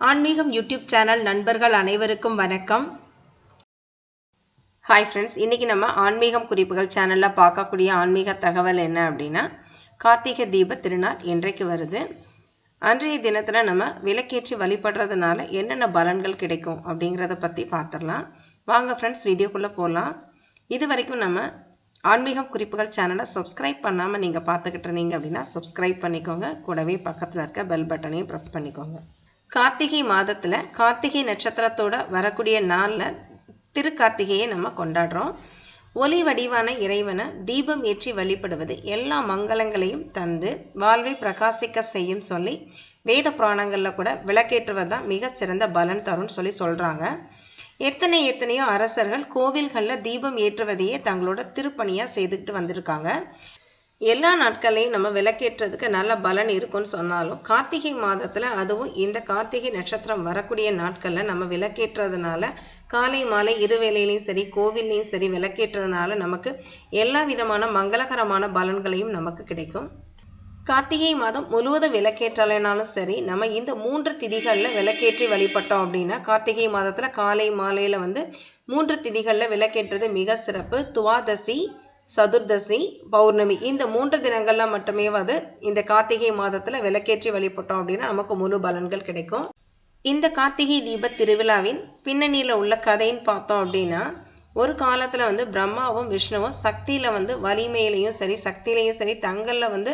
ஆன்மீகம் YouTube channel நண்பர்கள் அனைவருக்கும் வணக்கம். ஹாய் ஃப்ரெண்ட்ஸ் இன்றைக்கி நம்ம ஆன்மீகம் குறிப்புகள் சேனலில் பார்க்கக்கூடிய ஆன்மீக தகவல் என்ன அப்படின்னா கார்த்திகை தீப திருநாள் என்றைக்கு வருது? அன்றைய தினத்தில் நம்ம விளக்கேற்றி வழிபடுறதுனால என்னென்ன பலன்கள் கிடைக்கும் அப்படிங்கிறத பற்றி பார்த்துடலாம். வாங்க ஃப்ரெண்ட்ஸ் வீடியோக்குள்ளே போகலாம் இது வரைக்கும் நம்ம ஆன்மீகம் குறிப்புகள் சேனலை சப்ஸ்கிரைப் பண்ணாமல் நீங்கள் பார்த்துக்கிட்டு இருந்தீங்க அப்படின்னா சப்ஸ்கிரைப் பண்ணிக்கோங்க. கூடவே பக்கத்தில் இருக்க பெல் பட்டனையும் ப்ரெஸ் பண்ணிக்கோங்க. கார்த்திகை மாதத்தில் கார்த்திகை நட்சத்திரத்தோட வரக்கூடிய நாளில் திருக்கார்த்திகையை நம்ம கொண்டாடுறோம். ஒளி வடிவான இறைவனை தீபம் ஏற்றி வழிபடுவது எல்லா மங்களங்களையும் தந்து வாழ்வை பிரகாசிக்க செய்யும் சொல்லி வேத புராணங்களில் கூட விளக்கேற்றுவது தான் மிகச்சிறந்த பலன் தரும்னு சொல்லி சொல்கிறாங்க எத்தனை எத்தனையோ அரசர்கள் கோவில்களில் தீபம் ஏற்றுவதையே தங்களோட திருப்பணியாக செய்துக்கிட்டு வந்திருக்காங்க. எல்லா நாட்களையும் நம்ம விளக்கேற்றதுக்கு நல்ல பலன் இருக்கும்னு சொன்னாலும் கார்த்திகை மாதத்தில் அதுவும் இந்த கார்த்திகை நட்சத்திரம் வரக்கூடிய நாட்களில் நம்ம விளக்கேற்றதுனால காலை மாலை இருவேளையிலையும் சரி கோவில்லையும் சரி விளக்கேற்றதுனால நமக்கு எல்லா விதமான மங்களகரமான பலன்களையும் நமக்கு கிடைக்கும். கார்த்திகை மாதம் முழுவதும் விளக்கேற்றலைனாலும் சரி நம்ம இந்த மூன்று திதிகளில் விளக்கேற்றி வழிபட்டோம் அப்படின்னா கார்த்திகை மாதத்தில் காலை மாலையில் வந்து மூன்று திதிகளில் விளக்கேற்றது மிக சிறப்பு. துவாதசி சதுர்தசி பௌர்ணமி இந்த மூன்று தினங்கள்ல மட்டுமே வந்து இந்த கார்த்திகை மாதத்துல விளக்கேற்றி வழிபட்டோம் அப்படின்னா நமக்கு முழு பலன்கள் கிடைக்கும். இந்த கார்த்திகை தீப திருவிழாவின் பின்னணியில் உள்ள கதைன்னு பார்த்தோம் அப்படின்னா ஒரு காலத்தில் வந்து பிரம்மாவும் விஷ்ணுவும் சக்தியில் வந்து வலிமையிலையும் சரி சக்தியிலையும் சரி தங்களில் வந்து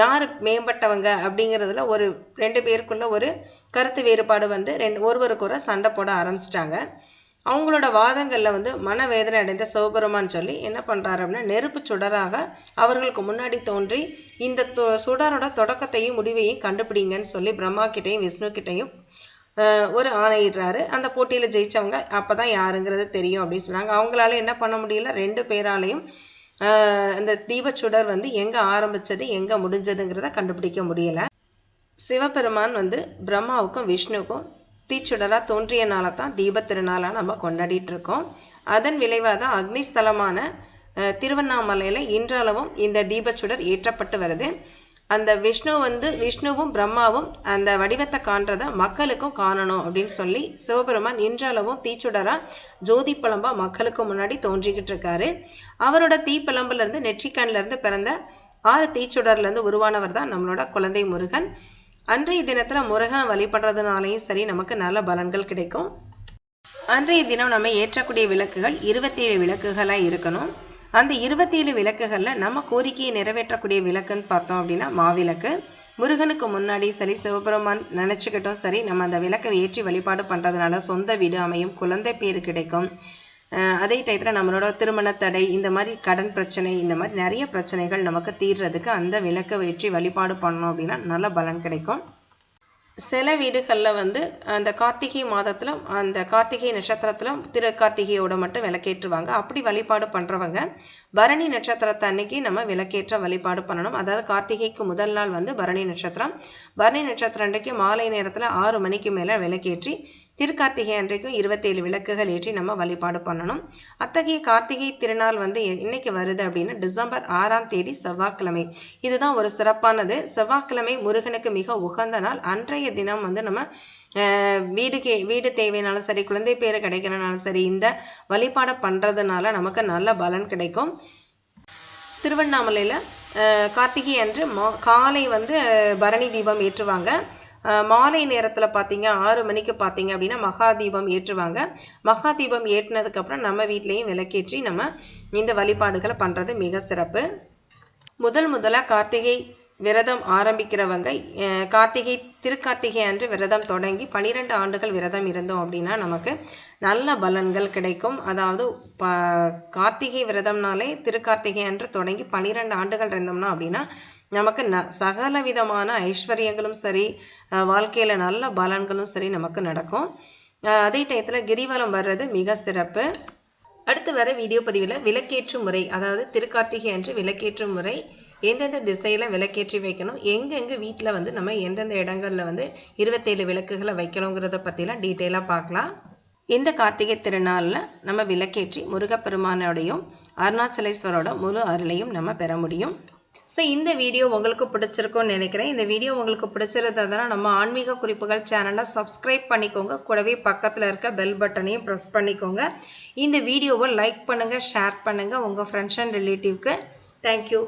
யார் மேம்பட்டவங்க அப்படிங்கிறதுல ஒரு ரெண்டு பேருக்குள்ள ஒரு கருத்து வேறுபாடு வந்து ரெண்டு ஒருவருக்கு ஒரு சண்டை போட ஆரம்பிச்சிட்டாங்க. அவங்களோட வாதங்களில் வந்து மனவேதனை அடைந்த சிவபெருமான் சொல்லி என்ன பண்ணுறாரு அப்படின்னா நெருப்பு சுடராக அவர்களுக்கு முன்னாடி தோன்றி இந்த சுடரோட தொடக்கத்தையும் முடிவையும் கண்டுபிடிங்கன்னு சொல்லி பிரம்மா கிட்டையும் விஷ்ணு கிட்டையும் ஒரு ஆணையிடுறாரு. அந்த போட்டியில் ஜெயித்தவங்க அப்போ தான் யாருங்கிறது தெரியும் அப்படின்னு சொன்னாங்க அவங்களால என்ன பண்ண முடியல? ரெண்டு பேராலையும் அந்த தீபச்சுடர் வந்து எங்கே ஆரம்பிச்சது எங்கே முடிஞ்சதுங்கிறத கண்டுபிடிக்க முடியலை. சிவபெருமான் வந்து பிரம்மாவுக்கும் விஷ்ணுவுக்கும் தீச்சுடராக தோன்றியனால தான் தீபத்திருநாளாக நம்ம கொண்டாடிட்டு இருக்கோம் அதன் விளைவாக தான் அக்னிஸ்தலமான திருவண்ணாமலையில் இன்றளவும் இந்த தீபச்சுடர் ஏற்றப்பட்டு வருது. அந்த விஷ்ணு வந்து விஷ்ணுவும் பிரம்மாவும் அந்த வடிவத்தை காண்றத மக்களுக்கும் காணணும் அப்படின்னு சொல்லி சிவபெருமான் இன்றளவும் தீச்சுடரா ஜோதி பழம்பா மக்களுக்கு முன்னாடி தோன்றிக்கிட்டு இருக்காரு அவரோட தீப்பிழம்புலேருந்து இருந்து நெற்றிக்கண்ல இருந்து பிறந்த ஆறு தீச்சுடர்ல இருந்து உருவானவர் தான் நம்மளோட குழந்தை முருகன். அன்றைய தினத்துல முருகன் வழிபடுறதுனாலையும் சரி நமக்கு நல்ல பலன்கள் கிடைக்கும். அன்றைய தினம் நம்ம ஏற்றக்கூடிய விளக்குகள் இருபத்தி ஏழு விளக்குகளாக இருக்கணும். அந்த இருபத்தி ஏழு விளக்குகளில் நம்ம கோரிக்கையை நிறைவேற்றக்கூடிய விளக்குன்னு பார்த்தோம் அப்படின்னா மாவிளக்கு. முருகனுக்கு முன்னாடி சரி சிவபெருமான் நினச்சிக்கிட்டோம் சரி நம்ம அந்த விளக்கை ஏற்றி வழிபாடு பண்ணுறதுனால சொந்த வீடு அமையும் குழந்தை பேர் கிடைக்கும். அதே டயத்தில் நம்மளோட திருமண தடை இந்த மாதிரி கடன் பிரச்சனை இந்த மாதிரி நிறைய பிரச்சனைகள் நமக்கு தீர்றதுக்கு அந்த விளக்கை வச்சு வழிபாடு பண்ணோம் அப்படின்னா நல்ல பலன் கிடைக்கும். சில வீடுகளில் வந்து அந்த கார்த்திகை மாதத்தில் அந்த கார்த்திகை நட்சத்திரத்தில் திரு கார்த்திகையோட மட்டும் விளக்கேற்றுவாங்க. அப்படி வழிபாடு பண்ணுறவங்க பரணி நட்சத்திரத்தை அன்னைக்கு நம்ம விளக்கேற்ற வழிபாடு பண்ணணும். அதாவது கார்த்திகைக்கு முதல் நாள் வந்து பரணி நட்சத்திரம். பரணி நட்சத்திரம் அன்றைக்கு மாலை நேரத்தில் ஆறு மணிக்கு மேலே விளக்கேற்றி திருக்கார்த்திகை அன்றைக்கும் இருபத்தேழு விளக்குகள் ஏற்றி நம்ம வழிபாடு பண்ணணும். அத்தகைய கார்த்திகை திருநாள் வந்து இன்னைக்கு வருது அப்படின்னா டிசம்பர் ஆறாம் தேதி செவ்வாய்க்கிழமை. இதுதான் ஒரு சிறப்பானது. செவ்வாய்க்கிழமை முருகனுக்கு மிக உகந்த நாள். அன்றைய தினம் வந்து நம்ம வீடு கே வீடு தேவைனாலும் சரி குழந்தை பேர் கிடைக்கிறனாலும் சரி இந்த வழிபாடை பண்ணுறதுனால நமக்கு நல்ல பலன் கிடைக்கும். திருவண்ணாமலையில் கார்த்திகை அன்று மா காலை வந்து பரணி தீபம் ஏற்றுவாங்க. மாலை நேரத்தில் பார்த்தீங்க ஆறு மணிக்கு பார்த்தீங்க அப்படின்னா மகாதீபம் ஏற்றுவாங்க. மகாதீபம் ஏற்றினதுக்கப்புறம் நம்ம வீட்லேயும் விளக்கேற்றி நம்ம இந்த வழிபாடுகளை பண்ணுறது மிக சிறப்பு. முதல் முதலாக கார்த்திகை விரதம் ஆரம்பிக்கிறவங்க கார்த்திகை திருக்கார்த்திகை அன்று விரதம் தொடங்கி பனிரெண்டு ஆண்டுகள் விரதம் இருந்தோம் அப்படின்னா நமக்கு நல்ல பலன்கள் கிடைக்கும். அதாவது ப கார்த்திகை விரதம்னாலே திருக்கார்த்திகை அன்று தொடங்கி பனிரெண்டு ஆண்டுகள் இருந்தோம்னா அப்படின்னா நமக்கு ந சகல விதமான ஐஸ்வர்யங்களும் சரி வாழ்க்கையில் நல்ல பலன்களும் சரி நமக்கு நடக்கும். அதே டயத்தில் கிரிவலம் வர்றது மிக சிறப்பு. அடுத்து வர வீடியோ பதிவில் விளக்கேற்று முறை அதாவது திருக்கார்த்திகை அன்று விளக்கேற்று முறை எந்தெந்த திசையில் விளக்கேற்றி வைக்கணும்? எங்கெங்கே வீட்டில் வந்து நம்ம எந்தெந்த இடங்களில் வந்து இருபத்தேழு விளக்குகளை வைக்கணுங்கிறத பற்றிலாம் டீட்டெயிலாக பார்க்கலாம் இந்த கார்த்திகை திருநாளில் நம்ம விளக்கேற்றி முருகப்பெருமானோடையும் அருணாச்சலேஸ்வரோட முழு அருளையும் நம்ம பெற முடியும். ஸோ இந்த வீடியோ உங்களுக்கு பிடிச்சிருக்கும்னு நினைக்கிறேன். இந்த வீடியோ உங்களுக்கு பிடிச்சிருந்ததுன்னா நம்ம ஆன்மீக குறிப்புகள் சேனலை சப்ஸ்கிரைப் பண்ணிக்கோங்க. கூடவே பக்கத்தில் இருக்க பெல் பட்டனையும் ப்ரெஸ் பண்ணிக்கோங்க. இந்த வீடியோவை லைக் பண்ணுங்கள் ஷேர் பண்ணுங்கள் உங்கள் ஃப்ரெண்ட்ஸ் அண்ட் ரிலேட்டிவ்க்கு தேங்க்யூ